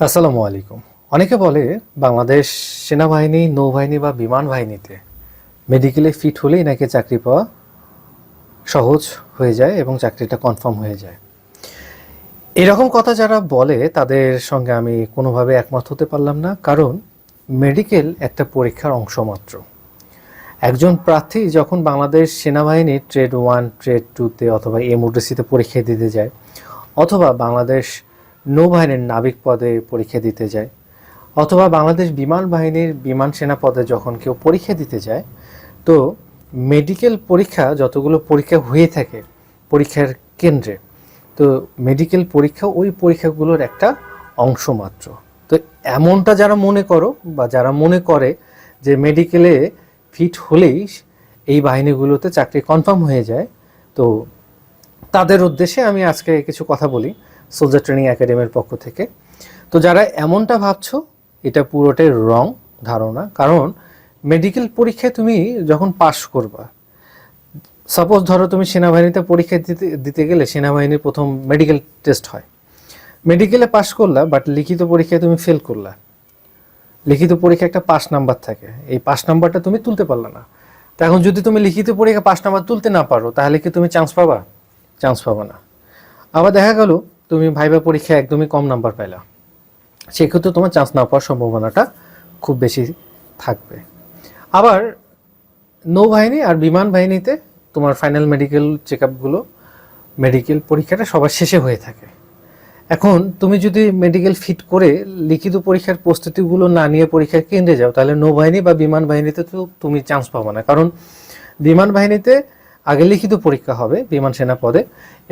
আসসালামু আলাইকুম। অনেকে বলে বাংলাদেশ সেনাবাহিনী, নৌবাহিনী বা বিমান বাহিনীতে মেডিকেলে ফিট হলেই নাকি চাকরি পাওয়া সহজ হয়ে যায় এবং চাকরিটা কনফার্ম হয়ে যায়। এরকম কথা যারা বলে, তাদের সঙ্গে আমি কোনোভাবে একমত হতে পারলাম না। কারণ মেডিকেল একটা পরীক্ষার অংশ মাত্র। একজন প্রার্থী যখন বাংলাদেশ সেনাবাহিনীর ট্রেড ওয়ান, ট্রেড টুতে অথবা এমওডিসিতে পরীক্ষা দিতে যায়, অথবা বাংলাদেশ নৌবাহিনীর নাবিক পদে পরীক্ষা দিতে যায়। অথবা বাংলাদেশ বিমান বাহিনীর বিমান সেনা পদে যখন কেউ পরীক্ষা দিতে যায়, তো মেডিকেল পরীক্ষা যতগুলো পরীক্ষা হয়ে থাকে পরীক্ষার কেন্দ্রে, তো মেডিকেল পরীক্ষা ওই পরীক্ষাগুলোর একটা অংশ মাত্র। তো এমনটা যারা মনে করো বা যারা মনে করে যে মেডিকেলে ফিট হলেই এই বাহিনীগুলোতে চাকরি কনফার্ম হয়ে যায়, তো তাদের উদ্দেশ্যে আমি আজকে কিছু কথা বলি। সোলজার ট্রেনিং একাডেমির পক্ষ থেকে। তো যারা এমনটা ভাবছ, এটা পুরোটাই রং ধারণা। কারণ মেডিকেল পরীক্ষায় তুমি যখন পাশ করবা সাপোজ ধরো তুমি সেনাবাহিনীতে পরীক্ষা দিতে দিতে গেলে সেনাবাহিনীর প্রথম মেডিকেল টেস্ট হয়। মেডিকেলে পাশ করলা বাট লিখিত পরীক্ষায় তুমি ফেল করলা। লিখিত পরীক্ষা একটা পাস নাম্বার থাকে। এই পাস নাম্বারটা তুমি তুলতে পারলে না। তো এখন যদি তুমি লিখিত পরীক্ষা পাস নাম্বার তুলতে না পারো, তাহলে কি তুমি চান্স পাবা? চান্স পাবা না। আবার দেখা গেল তুমি ভাইবা পরীক্ষায় একদমই কম নাম্বার পাইলা। সেক্ষেত্রে তোমার চান্স না পাওয়ার সম্ভাবনাটা খুব বেশি থাকবে। আবার নৌবাহিনী আর বিমান বাহিনীতে তোমার ফাইনাল মেডিকেল চেক আপগুলো মেডিকেল পরীক্ষাটা সবার শেষে হয়ে থাকে। এখন তুমি যদি মেডিকেল ফিট করে লিখিত পরীক্ষার প্রস্তুতিগুলো না নিয়ে পরীক্ষার কেন্দ্রে যাও, তাহলে নৌবাহিনী বা বিমান বাহিনীতে তো তুমি চান্স পাবো না। কারণ বিমান বাহিনীতে আগে লিখিত পরীক্ষা হবে বিমান সেনা পদে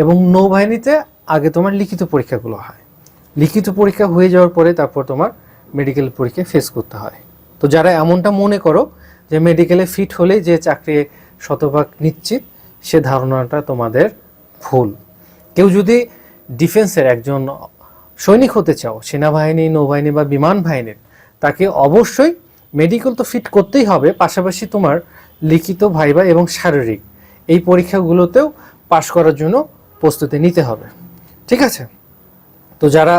এবং নৌবাহিনীতে আগে তোমার লিখিত পরীক্ষাগুলো হয়। লিখিত পরীক্ষা হয়ে যাওয়ার পরে তারপর তোমার মেডিকেল পরীক্ষা ফেস করতে হয়। তো যারা এমনটা মনে করো যে মেডিকেলে ফিট হলেই যে চাকরি শতভাগ নিশ্চিত, সে ধারণাটা তোমাদের ভুল। কেউ যদি ডিফেন্সের একজন সৈনিক হতে চাও, সেনাবাহিনী, নৌবাহিনী বা বিমান বাহিনীর, তাকে অবশ্যই মেডিকেল তো ফিট করতেই হবে, পাশাপাশি তোমার লিখিত ভাইবা এবং শারীরিক এই পরীক্ষাগুলোতেও পাশ করার জন্য প্রস্তুতি নিতে হবে। ঠিক আছে? তো যারা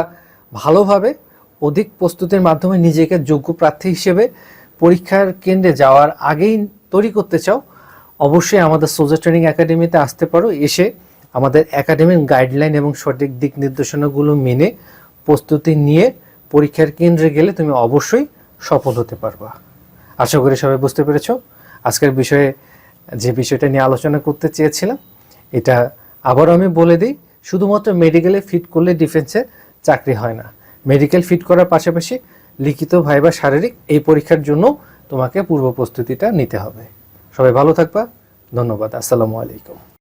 ভালোভাবে অধিক প্রস্তুতির মাধ্যমে নিজেকে যোগ্য প্রার্থী হিসেবে পরীক্ষার কেন্দ্রে যাওয়ার আগেই তৈরি করতে চাও, অবশ্যই আমাদের সোজা ট্রেনিং একাডেমিতে আসতে পারো। এসে আমাদের একাডেমির গাইডলাইন এবং সঠিক দিক নির্দেশনাগুলো মেনে প্রস্তুতি নিয়ে পরীক্ষার কেন্দ্রে গেলে তুমি অবশ্যই সফল হতে পারবা। আশা করি সবাই বুঝতে পেরেছ। আজকের বিষয়ে যে বিষয়টা নিয়ে আলোচনা করতে চেয়েছিলাম, এটা আবারও আমি বলে দিই, শুধুমাত্র মেডিকেলে ফিট করলে ডিফেন্সে চাকরি হয় না। মেডিকেল ফিট করার পাশাপাশি লিখিত ভাইবা শারীরিক এই পরীক্ষার জন্য তোমাকে পূর্ব প্রস্তুতিটা নিতে হবে। সবাই ভালো থাকবা। ধন্যবাদ। আসসালামু আলাইকুম।